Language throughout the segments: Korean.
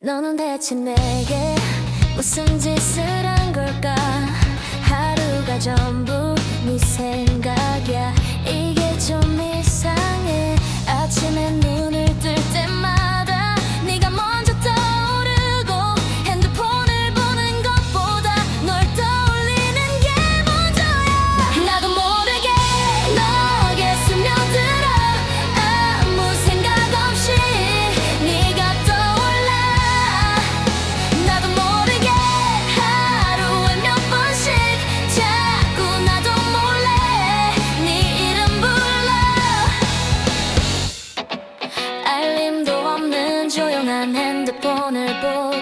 너는 대체 내게 무슨 짓을 보내보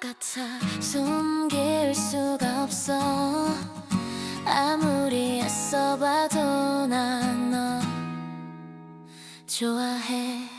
같아. 숨길 수가 없어. 아무리 애써봐도 난 너 좋아해.